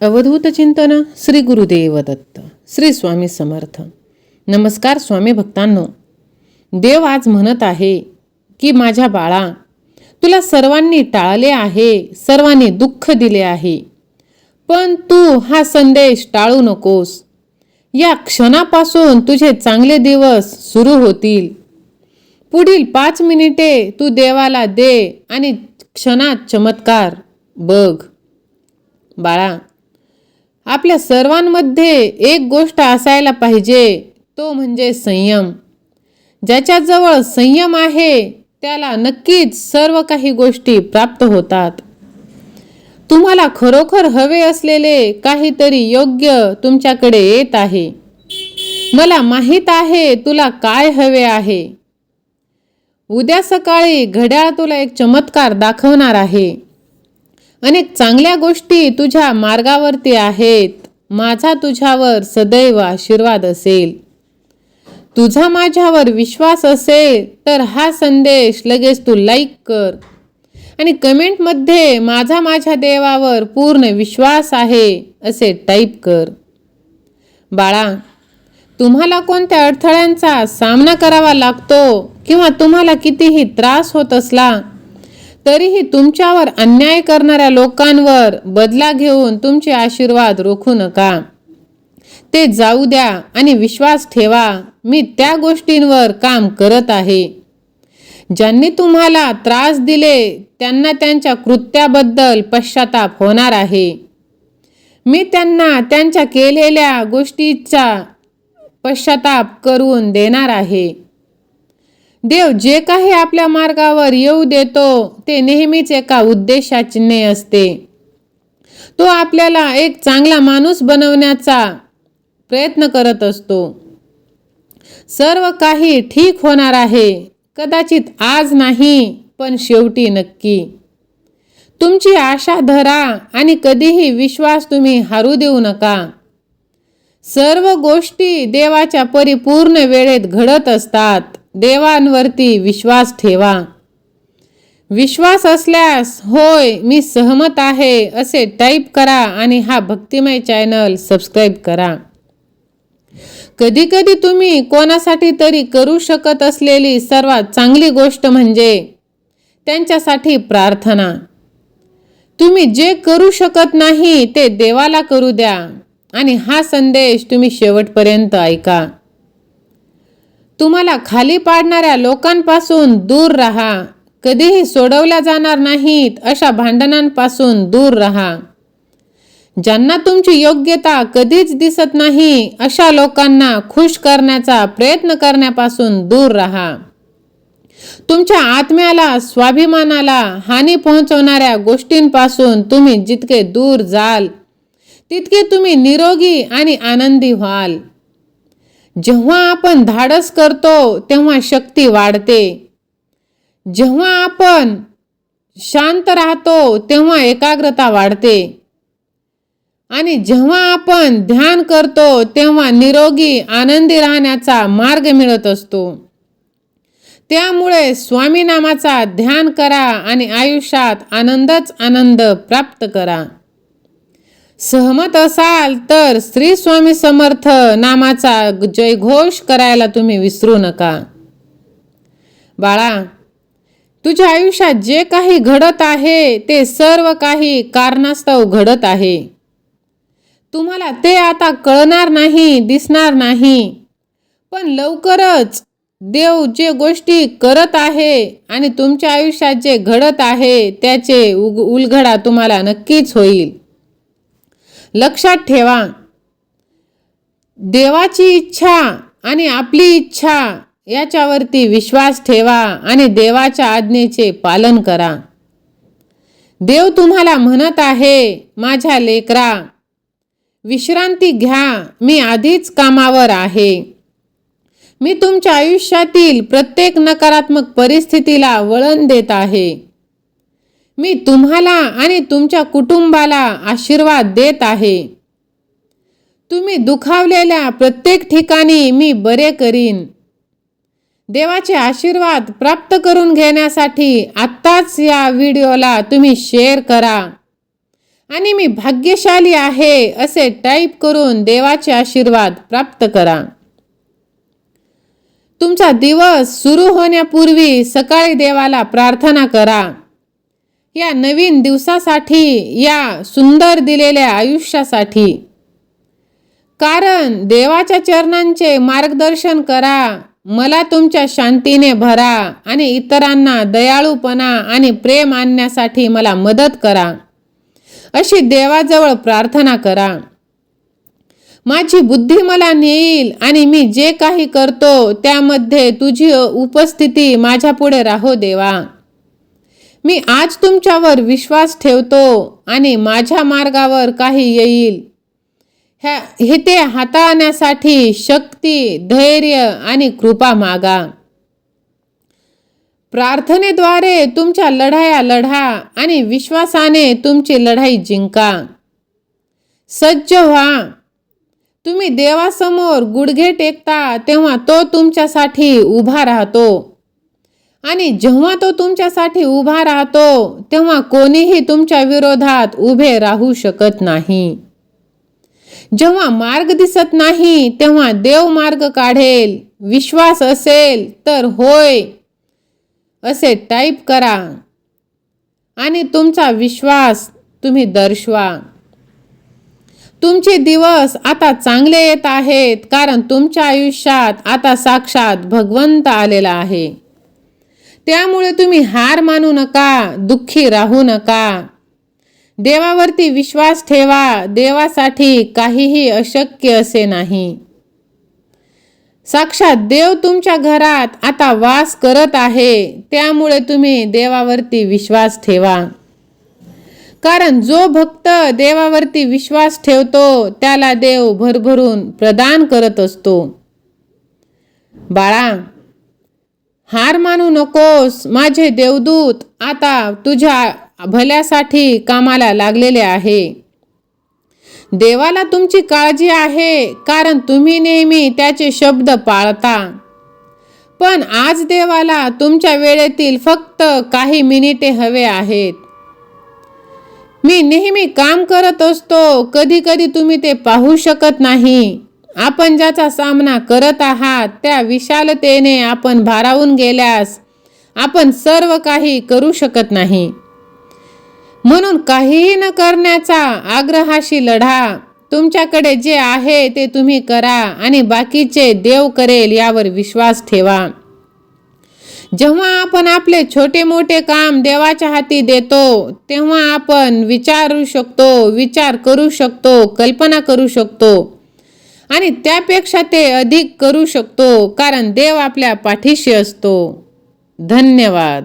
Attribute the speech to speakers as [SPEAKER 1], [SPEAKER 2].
[SPEAKER 1] अवधूत चिंतन श्री गुरुदेव दत्त श्री स्वामी समर्थ. नमस्कार स्वामी भक्तांनो. देव आज म्हणत आहे की माझ्या बाळा तुला सर्वांनी टाळले आहे सर्वांनी दुःख दिले आहे. पण तू हा संदेश टाळू नकोस. या क्षणापासून तुझे चांगले दिवस सुरू होतील. पुढील पाच मिनिटे तू देवाला दे आणि क्षणात चमत्कार बघ. बाळा आपल्या सर्वांमध्ये एक गोष्ट असायला पाहिजे तो म्हणजे संयम. ज्याच्याजवळ संयम आहे त्याला नक्कीच सर्व काही गोष्टी प्राप्त होतात. तुम्हाला खरोखर हवे असलेले काहीतरी योग्य तुमच्याकडे येत आहे. मला माहीत आहे तुला काय हवे आहे. उद्या सकाळी घड्याळ तुला एक चमत्कार दाखवणार आहे. अनेक चांगल्या गोष्टी तुझ्या मार्गावरती आहेत. माझा तुझ्यावर सदैव आशीर्वाद असेल. तुझा माझ्यावर विश्वास असेल तर हा संदेश लगेच तू लाईक कर. आणि कमेंटमध्ये माझा माझ्या देवावर पूर्ण विश्वास आहे असे टाईप कर. बाळा तुम्हाला कोणत्या अडथळ्यांचा सामना करावा लागतो? किंवा तुम्हाला कितीही त्रास होत असला तरीही तुमच्यावर अन्याय करणाऱ्या लोकांवर बदला घेऊन तुमचे आशीर्वाद रोखू नका. ते जाऊ द्या आणि विश्वास ठेवा. मी त्या गोष्टींवर काम करत आहे. ज्यांनी तुम्हाला त्रास दिले त्यांना त्यांच्या कृत्याबद्दल पश्चाताप होणार आहे. मी त्यांना त्यांच्या केलेल्या गोष्टीचा पश्चाताप करून देणार आहे. देव जे काही आपल्या मार्गावर येऊ देतो ते नेहमीच एका उद्देशाचिन्हे असते. तो आपल्याला एक चांगला माणूस बनवण्याचा प्रयत्न करत असतो. सर्व काही ठीक होणार आहे. कदाचित आज नाही पण शेवटी नक्की. तुमची आशा धरा आणि कधीही विश्वास तुम्ही हारू देऊ नका. सर्व गोष्टी देवाच्या परिपूर्ण वेळेत घडत असतात. देवांवरती विश्वास ठेवा. विश्वास असल्यास होय मी सहमत आहे असे टाईप करा आणि हा भक्तिमय चॅनल सबस्क्राईब करा. कधीकधी तुम्ही कोणासाठी तरी करू शकत असलेली सर्वात चांगली गोष्ट म्हणजे त्यांच्यासाठी प्रार्थना. तुम्ही जे करू शकत नाही ते देवाला करू द्या आणि हा संदेश तुम्ही शेवटपर्यंत ऐका. तुम्हाला खाली पाडणाऱ्या लोकांपासून दूर राहा. कधीही सोडवल्या जाणार नाहीत अशा भांडणांपासून दूर राहा. ज्यांना तुमची योग्यता कधीच दिसत नाही अशा लोकांना खुश करण्याचा प्रयत्न करण्यापासून दूर राहा. तुमच्या आत्म्याला स्वाभिमानाला हानी पोहोचवणाऱ्या गोष्टींपासून तुम्ही जितके दूर जाल तितके तुम्ही निरोगी आणि आनंदी व्हाल. जेव्हा आपण धाडस करतो तेव्हा शक्ती वाढते. जेव्हा आपण शांत राहतो तेव्हा एकाग्रता वाढते. आणि जेव्हा आपण ध्यान करतो तेव्हा निरोगी आनंदी राहण्याचा मार्ग मिळत असतो. त्यामुळे स्वामी नामाचा ध्यान करा आणि आयुष्यात आनंदच आनंद प्राप्त करा. सहमत असाल तर श्री स्वामी समर्थ नामाचा जयघोष करायला तुम्ही विसरू नका. बाळा तुझ्या आयुष्यात जे काही घडत आहे ते सर्व काही कारणास्तव घडत आहे. तुम्हाला ते आता कळणार नाही दिसणार नाही. पण लवकरच देव जे गोष्टी करत आहे आणि तुमच्या आयुष्यात जे घडत आहे त्याचे उग उलघडा तुम्हाला नक्कीच होईल. लक्षात ठेवा. देवाची इच्छा आणि आपली इच्छा याच्यावरती विश्वास ठेवा आणि देवाच्या आज्ञेचे पालन करा. देव तुम्हाला म्हणत आहे माझ्या लेकरा विश्रांती घ्या मी आधीच कामावर आहे. मी तुमच्या आयुष्यातील प्रत्येक नकारात्मक परिस्थितीला वळण देत आहे. मी तुम्हाला आणि तुमच्या कुटुंबाला आशीर्वाद देत आहे. तुम्ही दुखावलेल्या प्रत्येक ठिकाणी मी बरे करीन. देवाचे आशीर्वाद प्राप्त करून घेण्यासाठी आत्ताच या व्हिडिओला तुम्ही शेअर करा. आणि मी भाग्यशाली आहे असे टाईप करून देवाचे आशीर्वाद प्राप्त करा. तुमचा दिवस सुरू होण्यापूर्वी सकाळी देवाला प्रार्थना करा. या नवीन दिवसासाठी या सुंदर दिलेल्या आयुष्यासाठी. कारण देवाच्या चरणांचे मार्गदर्शन करा मला तुमच्या शांतीने भरा आणि इतरांना दयाळूपणा आणि प्रेम आणण्यासाठी मला मदत करा. अशी देवाजवळ प्रार्थना करा. माझी बुद्धी मला नेईल आणि मी जे काही करतो त्यामध्ये तुझी उपस्थिती माझ्यापुढे राहो देवा. मी आज तुमच्यावर विश्वास ठेवतो आणि माझ्या मार्गावर काही येईल. ह्या हे ते हाताळण्यासाठी शक्ती धैर्य आणि कृपा मागा. प्रार्थनेद्वारे तुमच्या लढाया लढा आणि विश्वासाने तुमची लढाई जिंका. सज्ज व्हा. तुम्ही देवासमोर गुडघे टेकता तेव्हा तो तुमच्यासाठी उभा राहतो. आणि जेव्हा तो तुमच्यासाठी उभा राहतो तेव्हा कोणीही तुमच्या विरोधात उभे राहू शकत नाही. जेव्हा मार्ग दिसत नाही तेव्हा देव मार्ग काढेल विश्वास असेल तर होय असे टाईप करा. आणि तुमचा विश्वास तुम्ही दर्शवा. तुमचे दिवस आता चांगले येत आहेत कारण तुमच्या आयुष्यात आता साक्षात भगवंत आलेला आहे. त्यामुळे तुम्ही हार मानू नका दुःखी राहू नका. देवावरती विश्वास ठेवा देवासाठी काहीही अशक्य असे नाही. साक्षात देव तुमच्या घरात आता वास करत आहे त्यामुळे तुम्ही देवावरती विश्वास ठेवा. कारण जो भक्त देवावरती विश्वास ठेवतो त्याला देव भरभरून प्रदान करत असतो. बाळा हार मानू नकोस माझे देवदूत आता तुझ्या भल्यासाठी कामाला लागलेले आहे. देवाला तुमची काळजी आहे कारण तुम्ही नेहमी त्याचे शब्द पाळता. पण आज देवाला तुमच्या वेळेतील फक्त काही मिनिटे हवे आहेत. मी नेहमी काम करत असतो कधी कधी तुम्ही ते पाहू शकत नाही. आपण ज्याचा सामना करत आहात त्या विशालतेने आपण भारावून गेल्यास आपण सर्व काही करू शकत नाही. म्हणून काहीही न करण्याचा आग्रहाशी लढा तुमच्याकडे जे आहे ते तुम्ही करा आणि बाकीचे देव करेल यावर विश्वास ठेवा. जेव्हा आपण आपले छोटे मोठे काम देवाच्या हाती देतो तेव्हा आपण विचारू शकतो विचार करू शकतो कल्पना करू शकतो. आणि त्यापेक्षा ते अधिक करू शकतो कारण देव आपल्या पाठीशी असतो. धन्यवाद.